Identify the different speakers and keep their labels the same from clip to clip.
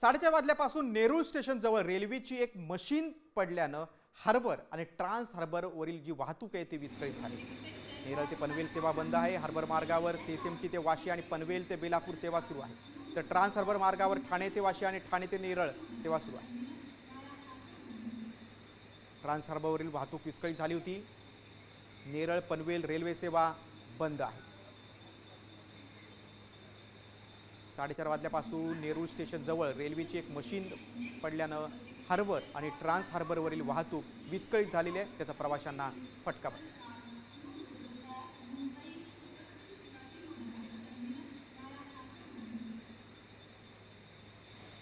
Speaker 1: साडेचार वाजल्यापासून नेरूळ स्टेशनजवळ रेल्वेची एक मशीन पडल्यानं हार्बर आणि ट्रान्स हार्बरवरील जी वाहतूक आहे ती विस्कळीत झाली. नेरळ ते पनवेल सेवा बंद आहे. हार्बर मार्गावर सीएसएमटी ते वाशी आणि पनवेल ते बेलापूर सेवा सुरू आहे. तर ट्रान्स हार्बर मार्गावर ठाणे ते वाशी आणि ठाणे ते नेरळ सेवा सुरू आहे. ट्रान्स हार्बरवरील वाहतूक विस्कळीत झाली होती. नेरळ पनवेल रेल्वे सेवा बंद आहे. साडेचार वाजल्यापासून नेरूळ स्टेशनजवळ रेल्वेची एक मशीन पडल्यानं हार्बर आणि ट्रान्स हार्बरवरील वाहतूक विस्कळीत झालेली आहे. त्याचा प्रवाशांना फटका बसला.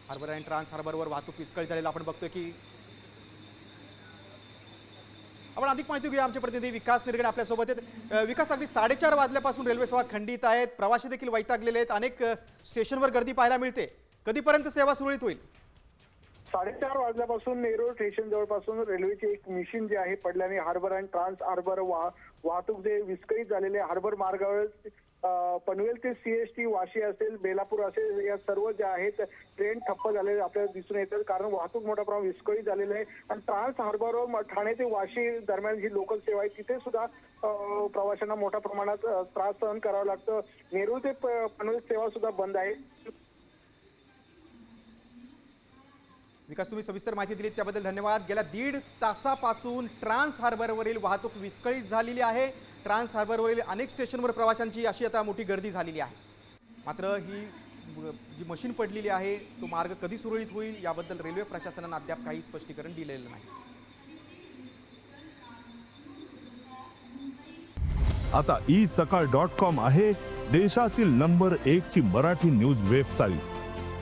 Speaker 1: हार्बर आणि ट्रान्स हार्बरवर वाहतूक विस्कळीत झालेलं आपण बघतोय की आपण अधिक माहिती घेऊया. आमचे प्रतिनिधी विकास निरगणे आपल्यासोबत आहेत. विकास अगदी साडेचार वाजल्यापासून रेल्वे सेवा खंडित आहेत. प्रवासी देखील वैतागलेले आहेत. अनेक स्टेशनवर गर्दी पाहायला मिळते. कधीपर्यंत सेवा सुरळीत होईल?
Speaker 2: साडेचार वाजल्यापासून नेरूळ स्टेशन जवळपासून रेल्वेची एक मिशीन जे आहे पडल्याने हार्बर आणि ट्रान्स हार्बर वा वाहतूक जे विस्कळीत झालेले आहे. हार्बर मार्गावर पनवेल ते सीएसटी वाशी असेल बेलापूर असेल या सर्व ज्या आहेत ट्रेन ठप्प झालेले आपल्याला दिसून येतात. कारण वाहतूक मोठ्या प्रमाणात विस्कळीत झालेली आहे. आणि ट्रान्स हार्बरवर ठाणे ते वाशी दरम्यान जी लोकल सेवा आहे तिथे सुद्धा प्रवाशांना मोठ्या प्रमाणात त्रास सहन करावा लागतं. नेरूळ ते पनवेल सेवा सुद्धा बंद आहे
Speaker 1: विकास तुम्ही सविस्तर माहिती दिली त्याबद्दल धन्यवाद. गेल्या दीड तासापासून ट्रान्स हार्बरवरील वाहतूक विस्कळीत झालेली आहे. ट्रान्स हार्बरवरील अनेक स्टेशनवर प्रवाशांची अशी आता मोठी गर्दी झालेली आहे. मात्र ही जी मशीन पडलेली आहे तो मार्ग कधी सुरळीत होईल याबद्दल रेल्वे प्रशासनानं अद्याप काही स्पष्टीकरण दिलेलं नाही.
Speaker 3: आता ई सकाळ डॉट कॉम आहे देशातील नंबर एक ची मराठी न्यूज वेबसाईट.